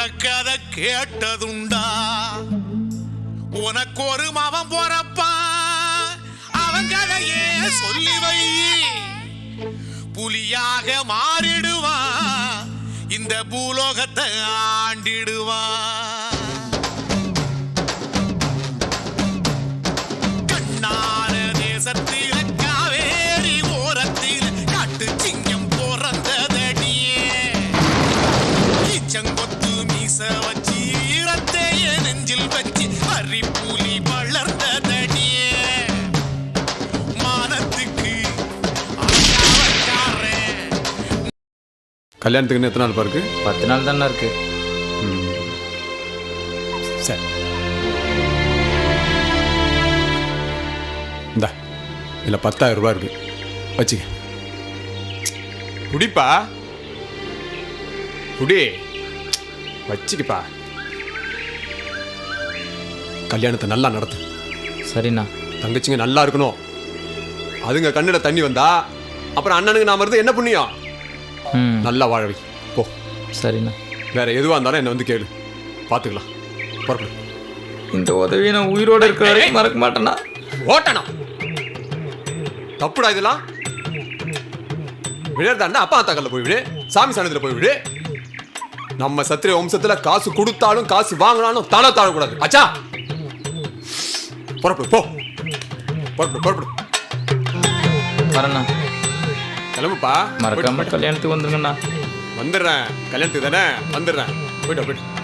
அவன் கேட்டதுண்டா. உனக்கு ஒரு மவன் போறப்பான் அவன் கதையே சொல்லி வை. புலியாக மாறிடுவான் இந்த பூலோகத்தை ஆண்டிடுவான் கல்யாணத்துக்கு இன்னும் எத்தனை நாள் பாருக்கு பத்து நாள் தானே இருக்கு. சரி. இந்த இதில் பத்தாயிரம் ரூபாய் இருக்கு. வச்சுக்க. குடிப்பா. குடி. வச்சுக்கப்பா. கல்யாணத்தை நல்லா நடத்து. சரிண்ணா. தங்கச்சிங்க நல்லா இருக்கணும். அதுங்க கண்ணில் தண்ணி வந்தா அப்புறம் அண்ணனுக்கு நாம இருந்து என்ன புண்ணியம்? நல்லா வாழவை போ. சரிண்ணா. வேற எதுவாக இருந்தாலும் என்னை வந்து கேளு. பார்த்துக்கலாம் புறப்படு. இந்த உதவியை நான் உயிரோடு இருக்கிற வரைக்கும் மறக்க மாட்டேண்ணா ஓட்டணும். தப்புடா இதெல்லாம். விழுறதாண்டா அப்பா அத்தாக்கல்ல போய் விடு. சாமி சனத்துல போய் விடு. நம்ம சத்திரிய வம்சத்துல காசு கொடுத்தாலும் காசு வாங்கினாலும் தலை தாழக்கூடாது. அச்சா. புறப்படு போ. புறப்படு புறப்படு. வரேண்ணா. கிளம்புப்பா மறக்காம கல்யாணத்துக்கு வந்துருங்கண்ணா. வந்துடுறேன். கல்யாணத்துக்கு தானே? வந்துடுறேன். போயிட்டு போயிட்டு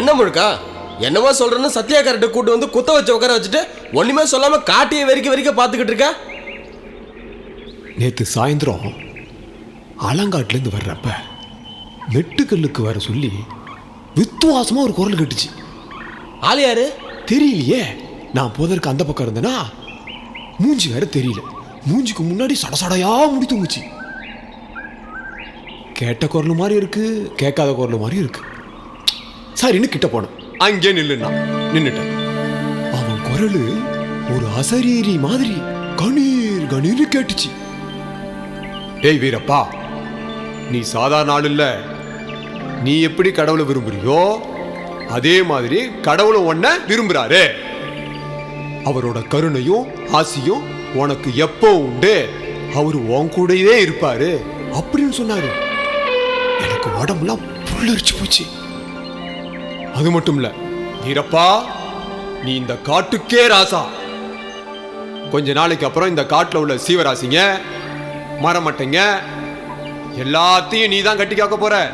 என்ன முழுக்கா? என்னவோ சொல்றேன்னு சத்யா கரெக்டை கூட்டு வந்து குத்த வச்சு உட்கார வச்சுட்டு ஒண்ணுமே சொல்லாம காட்டிய வெறிக்க வெறிக்க பார்த்துக்கிட்டு இருக்க? நேத்து சாயந்தரம் ஆலங்காட்டுலேருந்து வர்றப்ப மெட்டுக்கல்லுக்கு வர சொல்லி வித்துவாசமா ஒரு குரல் கட்டுச்சு. ஆள் யாரு? தெரியலையே. நான் போதற்கு அந்த பக்கம் இருந்தேனா? மூஞ்சி வேற தெரியல. மூஞ்சிக்கு முன்னாடி சடசடையா முடி தூங்குச்சு. கேட்ட குரல் மாதிரி இருக்கு கேட்காத குரல் மாதிரி இருக்கு. சரின்னு கிட்ட போனேன் அங்கே நில்லுன்னா நின்னுட்டேன். அவன் குரலு ஒரு அசரீரி மாதிரி கணீர் கணீர்னு கேட்டுச்சு. ஏய் வீரப்பா நீ சாதாரண ஆள் இல்ல. நீ எப்படி கடவுளை விரும்புறியோ அதே மாதிரி கடவுளும் உன்ன விரும்புறாரு. அவரோட கருணையும் ஆசியும் உனக்கு எப்போ உண்டு? அவர் உன் கூடயே இருப்பாரு. அப்படின்னு சொன்னாரு. எனக்கு உடம்புலாம் புல்லரிச்சு போச்சு. அது மட்டும் இல்ல வீரப்பா நீ இந்த காட்டுக்கே ராசா. கொஞ்ச நாளைக்கு அப்புறம் இந்த காட்டுல உள்ள சீவராசிங்க மரமட்டைங்க எல்லாத்தையும் நீ தான் கட்டி காக்க போற.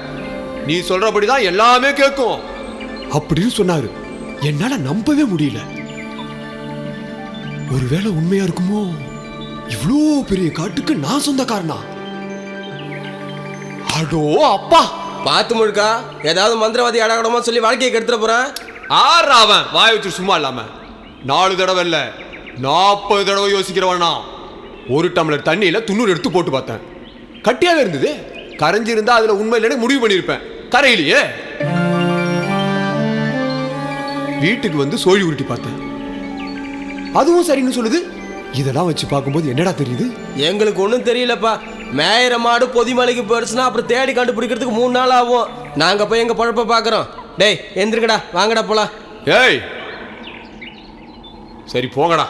நீ சொல்றபடிதான் எல்லாமே கேட்கும். அப்படின்னு சொன்னாரு. என்னால நம்பவே முடியல. ஒருவேளை உண்மையா இருக்குமோ? இவ்வளோ பெரிய காட்டுக்கு நான் சொந்தக்காரனா? அடோ அப்பா! பார்த்து முழுக்கா ஏதாவது மந்திரவாதி அடகடமா சொல்லி வாழ்க்கையை கெடுத்துட போறேன்? ஆறு அவன் வாய வச்சு சும்மா இல்லாம. நாலு தடவை இல்ல. நாற்பது தடவை யோசிக்கிறவனா ஒரு டம்ளர் தண்ணியில துண்ணூறு எடுத்து போட்டு பார்த்தேன். கட்டியாவே இருந்தது. கரைஞ்சி இருந்தா அதுல உண்மை இல்லைன்னு முடிவு பண்ணியிருப்பேன். கரையிலேயே. வீட்டுக்கு வந்து சோழி உருட்டி பார்த்தேன். அதுவும் சரின்னு சொல்லுது. இதெல்லாம் வச்சு பார்க்கும்போது என்னடா தெரியுது? எங்களுக்கு ஒன்றும் தெரியலப்பா. மேயிற மாடு பொதிமலைக்கு போயிடுச்சுன்னா அப்புறம் தேடி கண்டுபிடிக்கிறதுக்கு மூணு நாள் ஆகும். நாங்கள் போய் எங்கள் பழப்ப பார்க்குறோம். டேய் எந்திருக்கடா வாங்கடா போலாம். ஏய்! சரி போங்கடா.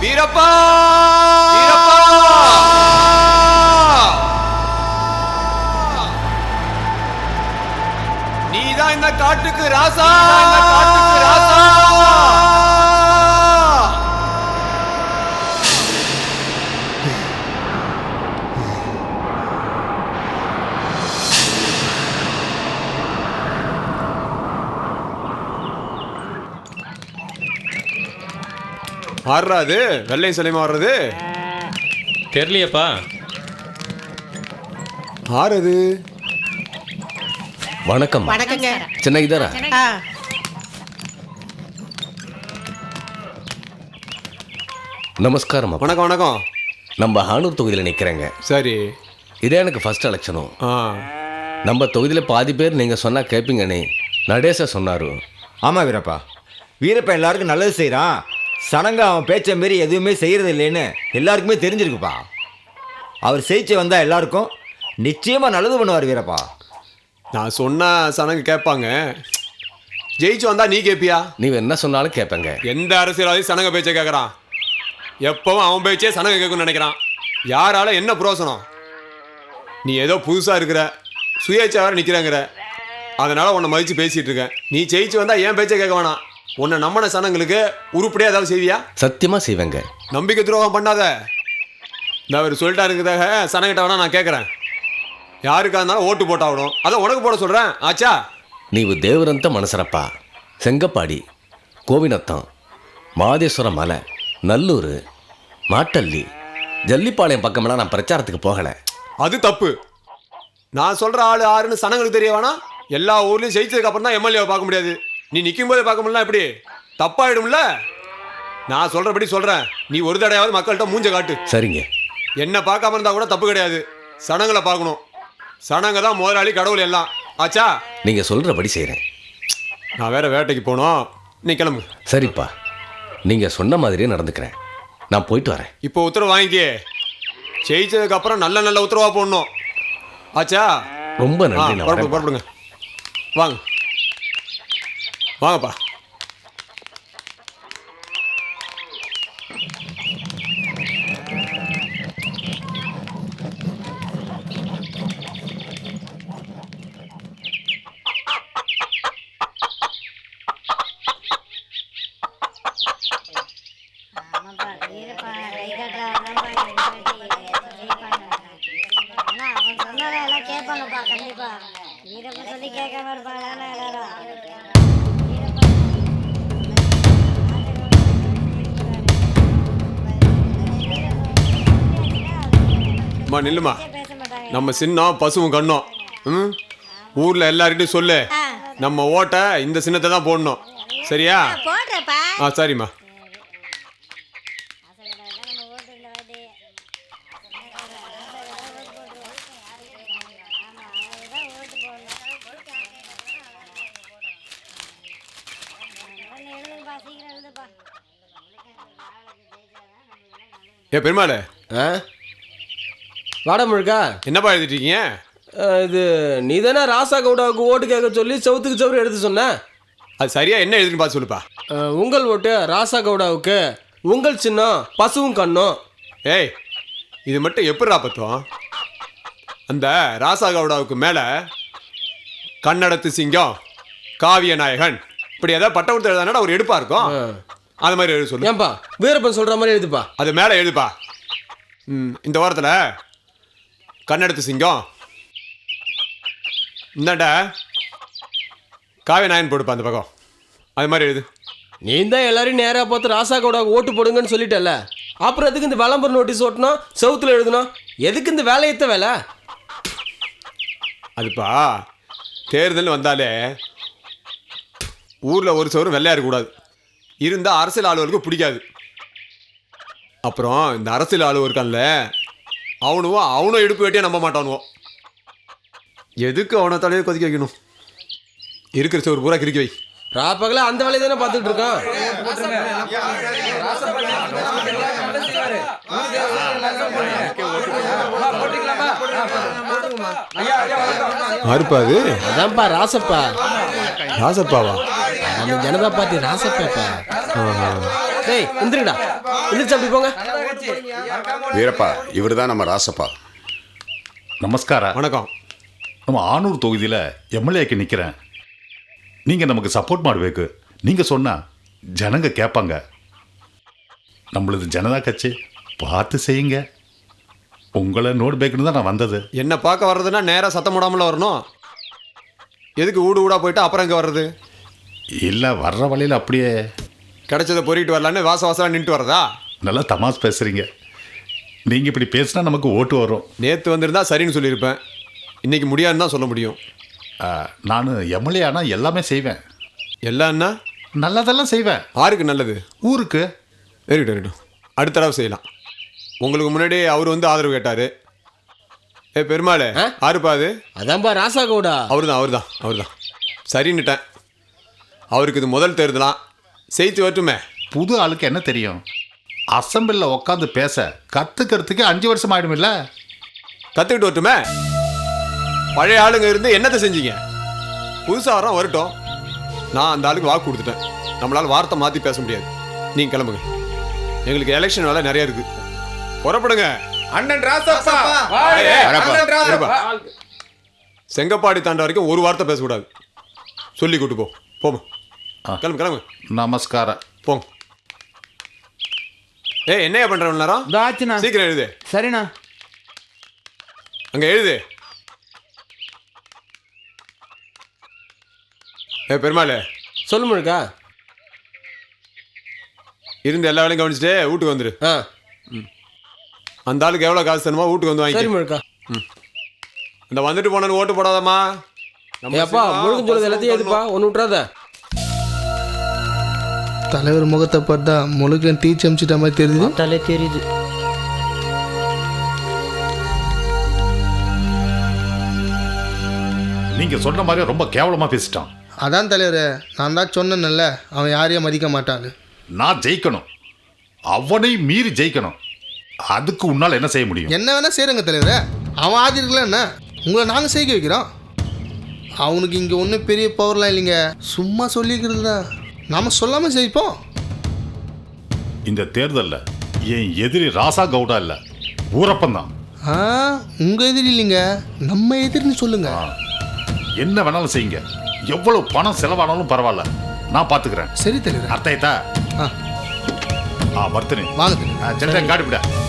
வீரப்பா! காட்டுக்கு ராசா! இந்த காட்டுக்கு ராசா ஆடுறா அது வெள்ளையும் சிலையுமா ஆடுறது. தெரியலையேப்பா. ஆறுது வணக்கம். வணக்கங்க. சின்ன இதரா ஆ. நமஸ்காரம். வணக்கம் வணக்கம். நம்ம ஹானூர் தொகுதியில் நிற்கிறேங்க சரி. இதே எனக்கு ஃபர்ஸ்ட் எலெக்ஷனும் ஆ. நம்ம தொகுதியில் பாதி பேர் நீங்கள் சொன்னால் கேட்பீங்கன்னு நடேச சொன்னார். ஆமாம் வீரப்பா. வீரப்பா எல்லாருக்கும் நல்லது செய்கிறான் சனங்க அவன் பேச்சை மாரி எதுவுமே செய்கிறது இல்லைன்னு எல்லாருக்குமே தெரிஞ்சிருக்குப்பா. அவர் செய்ச்சு வந்தால் எல்லாருக்கும் நிச்சயமாக நல்லது பண்ணுவார் வீரப்பா. நான் சொன்னா சனங்க கேட்பாங்க. ஜெயிச்சு வந்தா நீ கேப்பியா? நீ என்ன சொன்னாலும் கேட்பேங்க எந்த அரசியல்வாதி சனங்க பேச்சை கேட்கறான் எப்பவும் அவன் பேச்சே சனங்க கேட்கும்னு நினைக்கிறான். யாரால என்ன புரோசனம்? நீ ஏதோ புதுசா இருக்கிற சுயேச்சா வேற நிக்கிறங்கிற. அதனால உன்னை மதிச்சு பேசிட்டு இருக்கேன். நீ ஜெயிச்சு வந்தா ஏன் பேச்சை கேட்க வேணாம். உன்னை நம்பின சனங்களுக்கு உருப்படியா ஏதாவது செய்வியா? சத்தியமாக செய்வேங்க. நம்பிக்கை துரோகம் பண்ணாத. இந்த அவர் சொல்லிட்டாருங்கிறதாக சனங்கிட்ட வேணா நான் கேட்குறேன் யாருக்கா இருந்தாலும் ஓட்டு போட்டாகணும். அதான் உனக்கு போட சொல்கிறேன் ஆச்சா? நீ தேவரந்த మనసరప్ప செங்கப்பாடி கோவிநத்தம் மாதேஸ்வர மலை நல்லூர் மாட்டல்லி ஜல்லிப்பாளையம் பக்கமெல்லாம் நான் பிரச்சாரத்துக்கு போகலை. அது தப்பு. நான் சொல்கிற ஆள் யாருன்னு சனங்களுக்கு தெரிய வேணாம் எல்லா ஊர்லேயும் ஜெயிச்சதுக்கு தான் எம்எல்ஏவை பார்க்க முடியாது. நீ நிற்கும் போதே பார்க்க முடியல எப்படி? தப்பாயிடும்ல? நான் சொல்கிறபடி சொல்கிறேன் நீ ஒரு தடையாவது மக்கள்கிட்ட மூஞ்ச காட்டு. சரிங்க. என்ன பார்க்காம இருந்தால் கூட தப்பு கிடையாது. சனங்களை பார்க்கணும். சனங்க தான் முதலாளி கடவுள் எல்லாம். ஆச்சா? நீங்கள் சொல்கிறபடி செய்கிறேன் நான் வேற வேட்டைக்கு போனோம். நீ கிளம்பு. சரிப்பா. நீங்கள் சொன்ன மாதிரியே நடந்துக்கிறேன். நான் போயிட்டு வரேன். இப்போ உத்தரவு வாங்கிக்கே. ஜெயிச்சதுக்கு அப்புறம் நல்ல நல்ல உத்தரவா போடணும். ஆச்சா? ரொம்ப நன்றி. புறப்படுங்க. வாங்க. வாங்கப்பா. அம்மா நில்லுமா. நம்ம சின்னம் பசுவும் கண்ணும். ம்? ஊர்ல எல்லார்கிட்டையும் சொல்லு. நம்ம ஓட்டை இந்த சின்னத்தை தான் போடணும். சரியா? போடுறப்பா. ஆ சரிம்மா. ஏ பெருமாள். ஆ? வாடா முழுக்கா. என்னப்பா எழுதிட்டு இருக்கீங்க இது நீ தானே ராசா கவுடாவுக்கு ஓட்டு கேட்க சொல்லி சவுத்துக்கு சவுறு எடுத்து சொன்ன? அது சரியா? என்ன எழுதுன்னு பார்த்து சொல்லுப்பா. அஹ், உங்கள் ஓட்டு ராசா கவுடாவுக்கு உங்கள் சின்னம் பசுவும் கண்ணும். ஏய் இது மட்டும் எப்படிடா பத்தும்? அந்த ராசா கவுடாவுக்கு மேலே கன்னடத்து சிங்கம் காவிய நாயகன் இப்படி ஏதாவது பட்டம் கொடுத்து எழுதானடா ஒரு எடுப்பா இருக்கும். அது மாதிரி எழுத சொல்லு. ஏன்பா வீரப்பன் சொல்ற மாதிரி எழுதுப்பா. அது மேலே எழுதுப்பா. ம் இந்த வாரத்தில் கன்னடத்து சிங்கம். இந்தாண்டா. காவிய நாயன் போடுப்பா அந்த பக்கம். அது மாதிரி எழுது. நீ தான் எல்லாரையும் நேராக பார்த்து ராசா கவுடாவுக்கு ஓட்டு போடுங்கன்னு சொல்லிட்டல அப்புறம் எதுக்கு இந்த விளம்பர நோட்டீஸ் ஓட்டணும் செவுத்துல எழுதணும் எதுக்கு இந்த வேலையத்த வேலை? அதுப்பா தேர்தல் வந்தாலே ஊரில் ஒரு சவரும் வெள்ளையா இருக்கக்கூடாது இருந்தால் அரசியல் ஆளுவருக்கு பிடிக்காது. அப்புறம் இந்த அரசியல் ஆளு இருக்கான்ல அவனும் அவனும் இடுப்பு வெட்டியே நம்ப மாட்டானுவோம் எதுக்கு அவனை தலையை கொதிக்க வைக்கணும்? இருக்கிற சோறு பூரா கிறுக்கி வை. ராப்பகல அந்த வேலையை தானே பார்த்துட்டு இருக்கான். யாருப்பா அது? அதான்ப்பா ராசப்பா. ராசப்பாவா? நம்ம ஜனதா பார்ட்டி ராசப்பாப்பா. டேய் எந்திருங்கடா எந்திரிச்சு அப்படி போங்க. வீரப்பா இவர் தான் நம்ம ராசப்பா. நமஸ்காரம் வணக்கம். நம்ம ஆனூர் தொகுதியில் எம்எல்ஏக்கு நிற்கிறேன் நீங்கள் நமக்கு சப்போர்ட் மாடுவேக்கு நீங்கள் சொன்னால் ஜனங்க கேட்பாங்க நம்மளது ஜனதா கட்சி பார்த்து செய்யுங்க. உங்களை நோட் பேக்குன்னு தான் நான் வந்தது. என்ன பார்க்க வர்றதுன்னா நேராக சத்தம் விடாமல் வரணும். எதுக்கு ஊடு ஊடாக போயிட்டு அப்புறம் இங்கே வர்றது? இல்லை வர்ற வழியில் அப்படியே கிடைச்சதை பொறிக்கிட்டு வரலான்னு வாச வாசலாக நின்றுட்டு வரதா நல்லா தமாஸ் பேசுகிறீங்க நீங்கள் இப்படி பேசினா நமக்கு ஓட்டு வரும். நேற்று வந்திருந்தா சரின்னு சொல்லியிருப்பேன். இன்னைக்கு முடியாதுன்னு தான் சொல்ல முடியும். நான் எம்எல்ஏ ஆனால் எல்லாமே செய்வேன். எல்லாம்னா நல்லதெல்லாம் செய்வேன். யாருக்கு நல்லது. ஊருக்கு. இருக்கட்டும் இருக்கட்டும் அடுத்த தடவை செய்யலாம். உங்களுக்கு முன்னாடி அவர் வந்து ஆதரவு கேட்டார். ஏ பெருமாளே? ஆறுப்பா அது? அதான்பா ராசா கவுடா அவர் தான் அவர் தான் அவர் தான் சரின்னுட்டேன். அவருக்கு இது முதல் தேர்தலாம் செய்தி வரட்டுமே. புது ஆளுக்கு என்ன தெரியும்? அசம்பிளில் உட்காந்து பேச கற்றுக்கிறதுக்கு அஞ்சு வருஷம் ஆயிடுமில்ல? கற்றுக்கிட்டு வரட்டுமே. பழைய ஆளுங்க இருந்து என்னத்தை செஞ்சீங்க? புதுசாக வரோம் வரட்டும். நான் அந்த ஆளுக்கு வாக்கு கொடுத்துட்டேன். நம்மளால் வார்த்தை மாற்றி பேச முடியாது. நீங்கள் கிளம்புங்க. எங்களுக்கு எலெக்ஷன் வேலை நிறைய இருக்கு. புறப்படுங்க. அண்ணன். செங்கப்பாடி தாண்ட வரைக்கும் ஒரு வார்த்தை பேசக்கூடாது சொல்லி கூட்டு போ. போமா கிளம்பு கிளம்பு. நமஸ்காரம். போங்க. ஏய் என்னையா பண்ற இவ்வளவு நேரம்? தாச்சுண்ணா சீக்கிரம் எழுது. சரிண்ணா. அங்க எழுது. ஏ பெருமாளே. சொல்லு முழுக்கா. இருந்து எல்லா வேலையும் கவனிச்சுட்டு வீட்டுக்கு வந்துரு. ஆ. அந்த ஆளுக்கு எவ்வளோ காசு தருமோ வீட்டுக்கு வந்து சரி வாங்கி முழுக்கா இந்த வந்துட்டு போனு ஓட்டு போடாதம்மா. நம்ம சிவா, முழுக்க சொல்றது எல்லாத்தையும் எதுப்பா? ஒன்று விட்றாத தலைவர் முகத்தை பார்த்தா முழுக்க டீ சமைச்சிட்ட மாதிரி தெரியுது. தலை தெரியுது. நீங்கள் சொன்ன மாதிரி ரொம்ப கேவலமாக பேசிட்டான். அதான் தலைவர் நான் தான் சொன்னேன்ல அவன் யாரையும் மதிக்க மாட்டான்னு. நான் ஜெயிக்கணும். அவனை மீறி ஜெயிக்கணும். அதுக்கு உன்னால் என்ன செய்ய முடியும்? என்ன வேணா செய்கிறங்க தலைவரே. அவன் ஆதிருக்கல என்ன? உங்களை நாங்கள் செய்ய வைக்கிறோம். அவனுக்கு இங்கே ஒன்றும் பெரிய பவர்லாம் இல்லைங்க. சும்மா சொல்லிக்கிறது தான் நாம் சொல்லாமல் செய்ப்போம் இந்த தேர்தலில் என் எதிரி ராசா கவுடா இல்லை ஊரப்பன் தான் ஆ உங்கள் எதிரி இல்லைங்க. நம்ம எதிரின்னு சொல்லுங்க. என்ன வேணாலும் செய்யுங்க. எவ்வளவு பணம் செலவானாலும் பரவாயில்ல. நான் பார்த்துக்கிறேன் சரி தலைவர். அர்த்த ஆயிட்டா? ஆ. பர்த்தனி வாங்க தலைவர்.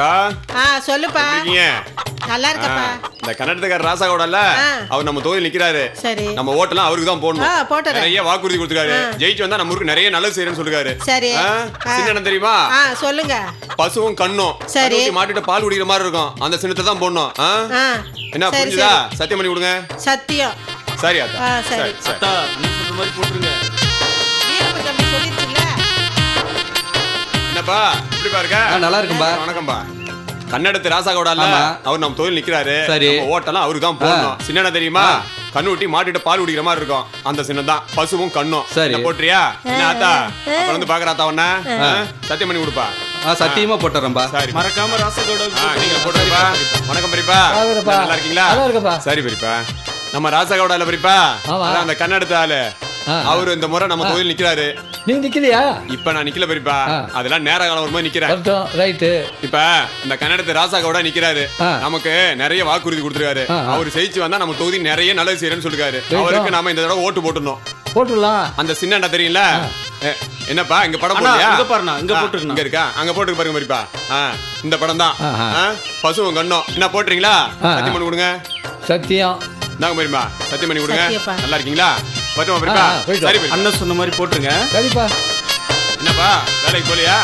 அத்தா ஆ சொல்லுப்பா. இருக்கீங்க நல்லா இருக்கப்பா இந்த கன்னடத்துக்கார ராசா கூடல்ல ஆ. அவர் நம்ம தொகுதியில் நிக்கிறாரு. சரி. நம்ம ஓட்டெல்லாம் அவருக்கு தான் போடணும். ஆ, போட்டுறேன். நிறைய வாக்குறுதி கொடுத்துருக்காரு. ஜெயிச்சு வந்தா நம்ம ஊருக்கு நிறைய நல்லது செய்யறேன்னு சொல்லுறாரு சரி. ஆ? ஆ. சின்ன இடம் தெரியுமா? ஆ சொல்லுங்க. பசுவும் கண்ணும். சரி. மாட்டிட்டு பால் குடிக்கிற மாதிரி இருக்கும். அந்த சின்னத்தை தான் போடணும். ஆ? ஆ. என்ன சரி, புரிஞ்சுதா? சத்தியம் பண்ணி கொடுங்க. சத்தியம். சரி அத்தா. ஆ, சரி. அத்தா நீ சொல்ற மாதிரி போட்டுருங்க. என்னப்பா எப்படிப்பா இருக்க? நல்லா இருக்கேன்பா. வணக்கம்பா கன்னடத்து ராசா கூடால ஆமா. அவர் நம்ம தொழில் நிக்கிறாரு. சரி. ஓட்டெல்லாம் அவருக்கு தான் போடணும். சின்ன தெரியுமா? கண்ணு ஊட்டி மாட்டிட்டு பால் குடிக்கிற மாதிரி இருக்கும். அந்த சின்னம் தான். பசுவும் கண்ணும். சரி. போட்டுறியா என்ன ஆத்தா? அப்புறம் வந்து பாக்குற ஆத்தா உன்ன? ஆ? சத்தியம் பண்ணி கொடுப்பா. சத்தியமா போட்டுறேன்பா. சரி. மறக்காம ராசகோட நீங்க போட்டுருப்பா. வணக்கம் பெரியப்பா. நல்லா இருக்கீங்களா? சரி பெரியப்பா. நம்ம ராசகவுடா இல்ல பெரியப்பா அந்த கன்னடத்து ஆளு. அவரு இந்த முறை நம்ம கோயில் நிக்கிறாரு. நீங்க நிக்கலையா இப்ப நான் நிக்கல பெரியப்பா. அதெல்லாம் நேர காலம் வரும்போது நிக்கிறேன். ரைட்டு இப்ப இந்த கன்னடத்து ராசா கவுடா நிக்கிறாரு நமக்கு நிறைய வாக்குறுதி கொடுத்துருக்காரு. அவர் ஜெயிச்சு வந்தா நம்ம தொகுதி நிறைய நல்லது செய்யறேன்னு சொல்லிருக்காரு. அவருக்கு நாம இந்த தடவை ஓட்டு போட்டுடணும். போட்டுடலாம். அந்த சின்ன தெரியல என்னப்பா இங்க படம் போடலையா இங்க பாருண்ணா, இங்க போட்டிருக்குண்ணா. இங்க இருக்கா? அங்க போட்டுருக்கு பாருங்க மரிப்பா இந்த படம் தான். பசுவும் கண்ணும். என்ன போட்டுறீங்களா? சத்தியம் பண்ணி கொடுங்க. சத்தியம். நாங்க மரிமா சத்தியம் பண்ணி கொடுங்க. நல்லா இருக்கீங்களா? பட்டுமா மரிப்பா ஆ, போயிட்டு வா. சரி பெரியப்பா. அண்ணன் சொன்ன மாதிரி போட்டுருங்க சரிப்பா என்னப்பா வேலைக்கு போலியா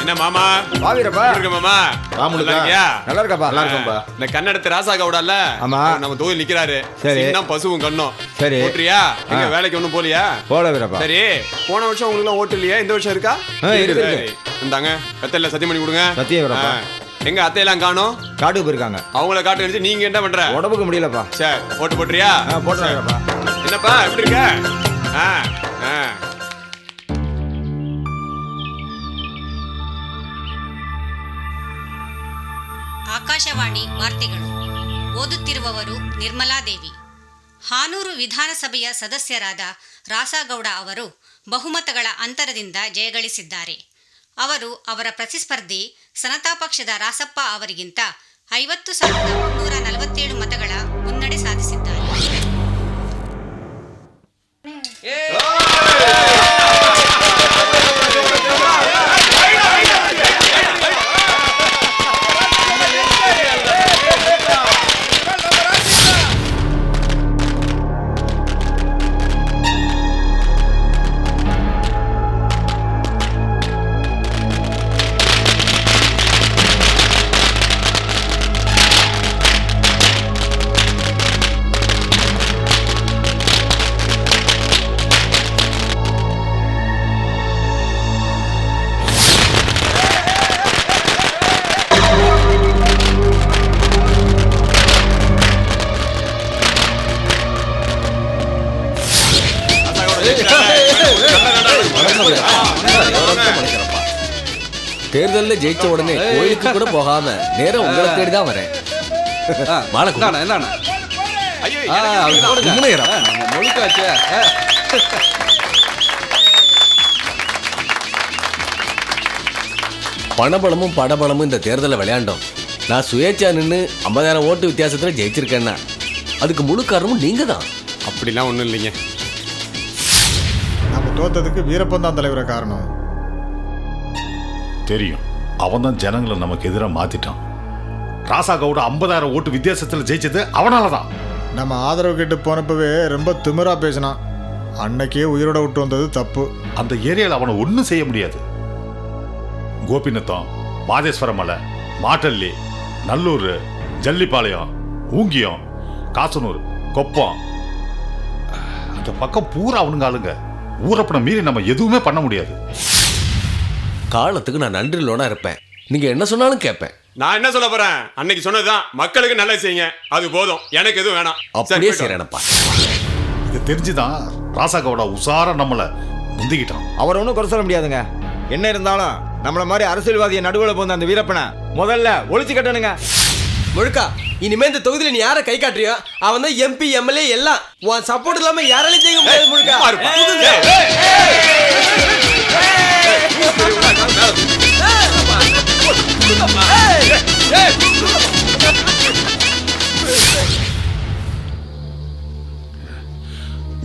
என்ன மாமா வாவீரப்பா எப்படி இருக்க மாமா ராமுலுக்கா. நல்லா இருக்கியா? நல்லா இருக்கேன்ப்பா. நல்லா ஆ, இருக்கேன்ப்பா. இந்த கன்னடத்து ராசா கவுடால ஆமா. நம்ம தொழில் நிக்கிறாரு சரி. சின்னம் பசுவும் கண்ணும் சரி. போட்டுறியா எங்க வேலைக்கு ஒண்ணும் போலியா போல வீரப்பா சரி போன வருஷம் உங்களுக்கு எல்லாம் ஓட்டு இல்லையா இந்த வருஷம் இருக்கா ஆ, இருக்கு, சரி. இந்தாங்க சத்தியம் பண்ணி கொடுங்க சத்தியம் வீரப்பா. ஆ. எங்க அத்தையெல்லாம் காணோம் காட்டுக்கு போயிருக்காங்க அவங்கள காட்டு வச்சு நீங்க என்ன பண்ற உடம்புக்கு முடியலப்பா சரி ஓட்டு போட்டுறியா ஆ, போட்டுறாங்கப்பா என்னப்பா எப்படி இருக்க ஆ ஆ ಆಕಾಶವಾಣಿ ವಾರ್ತೆಗಳು ಓದುತ್ತಿರುವವರು ನಿರ್ಮಲಾದೇವಿ ಹಾನೂರು ವಿಧಾನಸಭೆಯ ಸದಸ್ಯರಾದ ರಾಸಾಗೌಡ ಅವರು ಬಹುಮತಗಳ ಅಂತರದಿಂದ ಜಯಗಳಿಸಿದ್ದಾರೆ ಅವರು ಅವರ ಪ್ರತಿಸ್ಪರ್ಧಿ ಸನತಾ ಪಕ್ಷದ ರಾಸಪ್ಪ ಅವರಿಗಿಂತ ಐವತ್ತು ಸಾವಿರದ ಮುನ್ನೂರ ನಲವತ್ತೇಳು ಮತಗಳ ಮುನ್ನಡೆ ಸಾಧಿಸಿದ್ದಾರೆ. தேர்தலில் ஜெயிச்ச உடனே கோயிலுக்கு கூட போகாம நேரம் உங்களை தேடி தான் வரேன். ஐயோ எனக்கு இதுதான். பணபலமும் படபலமும் இந்த தேர்தலில் விளையாண்டோம். நான் சுயேட்சா நின்று ஐம்பதாயிரம் ஓட்டு வித்தியாசத்தில் ஜெயிச்சிருக்கேன்னா அதுக்கு முழு காரணமும் நீங்க தான் அப்படிலாம் ஒண்ணும் இல்லைங்க. தோத்ததுக்கு வீரப்பன் தான் தலைவரை காரணம். தெரியும். அவன் தான் ஜனங்களை நமக்கு எதிராக மாத்திட்டான். ராசா கவுட ஐம்பதாயிரம் ஓட்டு வித்தியாசத்தில் ஜெயிச்சது அவனால தான் நம்ம ஆதரவு கேட்டு போனப்பவே ரொம்ப திமிரா பேசினான். அன்னைக்கே உயிரோட விட்டு வந்தது தப்பு. அந்த ஏரியாவில் அவனை ஒன்றும் செய்ய முடியாது. கோபிநத்தம் மாதேஸ்வர மலை மாட்டல்லி நல்லூர் ஜல்லிப்பாளையம் ஊங்கியம் காசனூர் கொப்பம். அந்த பக்கம் பூரா அவனுங்க ஆளுங்க. ஊரப்பனை மீறி நம்ம எதுவுமே பண்ண முடியாது. காலத்துக்கு நான் நன்றி லோனா இருப்பேன். நீங்க என்ன சொன்னாலும் கேட்பேன். நான் என்ன சொல்ல போறேன்? அன்னைக்கு சொன்னதுதான் மக்களுக்கு நல்லது செய்யுங்க. அது போதும். எனக்கு எதுவும் வேணாம். அப்படியே. செய்யறேனப்பா. இது தெரிஞ்சுதான் ராசா கவுடா உசாரா நம்மளை முந்திக்கிட்டான். அவர் ஒன்றும் குறை சொல்ல முடியாதுங்க. என்ன இருந்தாலும் நம்மள மாதிரி அரசியல்வாதியை நடுவில் போந்த அந்த வீரப்பனை முதல்ல ஒழிச்சு கட்டணுங்க. முழுக்கா இனிமே இந்த தொகுதியில நீ யாரை கை காட்டுறியோ அவன் தான் எம்பி எம்எல்ஏ எல்லாம். உன் சப்போர்ட் இல்லாம யாராலையும் ஜெயிக்க முடியாது முழுக்கா.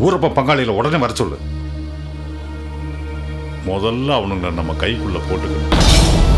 ஊரப்ப பங்காளியில உடனே வர சொல்லு. முதல்ல அவனுங்களை நம்ம கைக்குள்ள போட்டுக்கணும்.